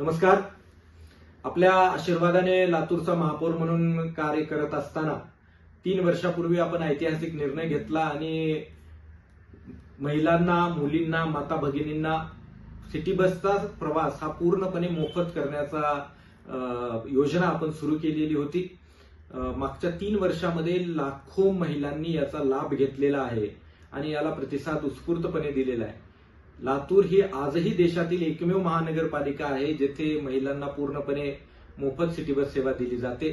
नमस्कार. आपल्या आशीर्वादाने लातूरचा महापौर म्हणून कार्य करत असताना तीन वर्षापूर्वी आपण ऐतिहासिक निर्णय घेतला आणि महिलांना मुलींना माता भगिनींना सिटी बसचा प्रवास हा पूर्णपणे मोफत करण्याचा योजना आपण सुरू केलेली होती. मागच्या तीन वर्षामध्ये लाखो महिलांनी याचा लाभ घेतलेला आहे आणि याला प्रतिसाद उत्स्फूर्तपणे दिलेला आहे. लातूर ही आजही देशातील एकमेव महानगरपालिका आहे जेथे महिलांना पूर्णपणे मोफत सिटी बस सेवा दिली जाते.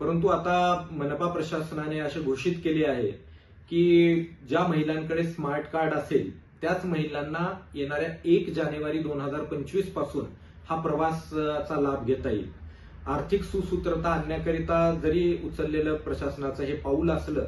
परंतु आता मनपा प्रशासनाने असे घोषित केले आहे की ज्या महिलांकडे स्मार्ट कार्ड असेल त्याच महिलांना येणाऱ्या एक जानेवारी दोन हजार पंचवीसपासून हा प्रवासाचा लाभ घेता येईल. आर्थिक सुसूत्रता आणण्याकरिता जरी उचललेलं प्रशासनाचं हे पाऊल असलं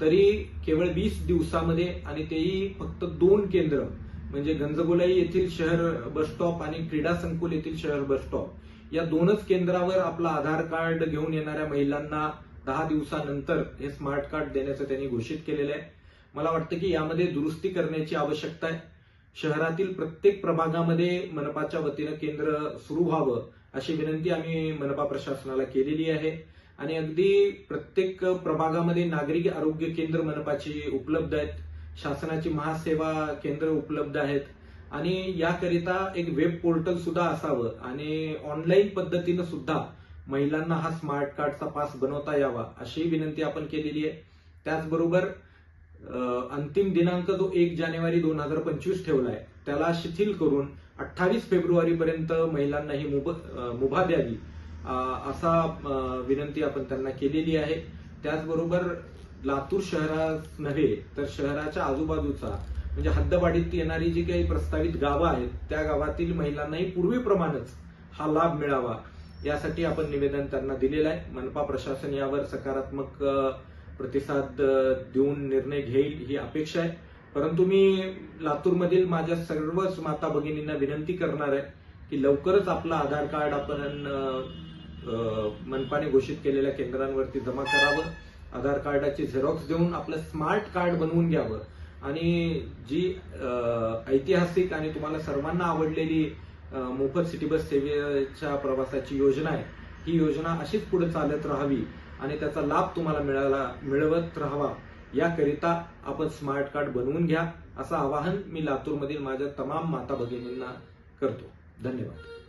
तरी केवळ वीस दिवसामध्ये आणि तेही फक्त दोन केंद्र म्हणजे गंजगोलाई येथील शहर बस स्टॉप आणि क्रीडा संकुल येथील शहर बस स्टॉप या दोनच केंद्रावर आपला आधार कार्ड घेऊन येणाऱ्या महिलांना दहा दिवसानंतर हे स्मार्ट कार्ड देण्याचं त्यांनी घोषित केलेलं आहे. मला वाटतं की यामध्ये दुरुस्ती करण्याची आवश्यकता आहे. शहरातील प्रत्येक प्रभागामध्ये मनपाच्या वतीनं केंद्र सुरू व्हावं अशी विनंती आम्ही मनपा प्रशासनाला केलेली आहे. आणि अगदी प्रत्येक प्रभागामध्ये नागरिक आरोग्य केंद्र मनपाची उपलब्ध आहेत. शासनाची महासेवा केंद्र उपलब्ध आहेत. आणि याकरिता एक वेब पोर्टल सुद्धा असावं. आणि ऑनलाईन पद्धतीनं सुद्धा महिलांना हा स्मार्ट कार्डचा पास बनवता यावा अशी विनंती आपण केलेली आहे. त्याचबरोबर अंतिम दिनांक जो एक जानेवारी दोन हजार पंचवीस ठेवलाय त्याला शिथिल करून अठ्ठावीस फेब्रुवारी पर्यंत महिलांना ही मुभ- मुभा द्यावी असा विनंती आपण त्यांना केलेली आहे. त्याचबरोबर लातूर शहरात नव्हे तर शहराच्या आजूबाजूचा म्हणजे हद्दवाढीत येणारी जी काही प्रस्तावित गावं आहेत त्या गावातील महिलांनाही पूर्वीप्रमाणेच हा लाभ मिळावा यासाठी आपण निवेदन त्यांना दिलेलं आहे. मनपा प्रशासन यावर सकारात्मक प्रतिसाद देऊन निर्णय घेईल ही अपेक्षा आहे. परंतु मी लातूरमधील माझ्या सर्वच माता भगिनींना विनंती करणार आहे की लवकरच आपलं आधार कार्ड आपण मनपाने घोषित केलेल्या केंद्रांवरती जमा करावं. आधार कार्डाची झेरॉक्स देऊन आपलं स्मार्ट कार्ड बनवून घ्यावं. आणि जी ऐतिहासिक आणि तुम्हाला सर्वांना आवडलेली मोफत सिटी बस सेवेच्या प्रवासाची योजना आहे ही योजना अशीच पुढे चालत राहावी आणि त्याचा लाभ तुम्हाला मिळाला मिळवत राहावा. याकरिता आपण स्मार्ट कार्ड बनवून घ्या असं आवाहन मी लातूरमधील माझ्या तमाम माता भगिनींना करतो. धन्यवाद.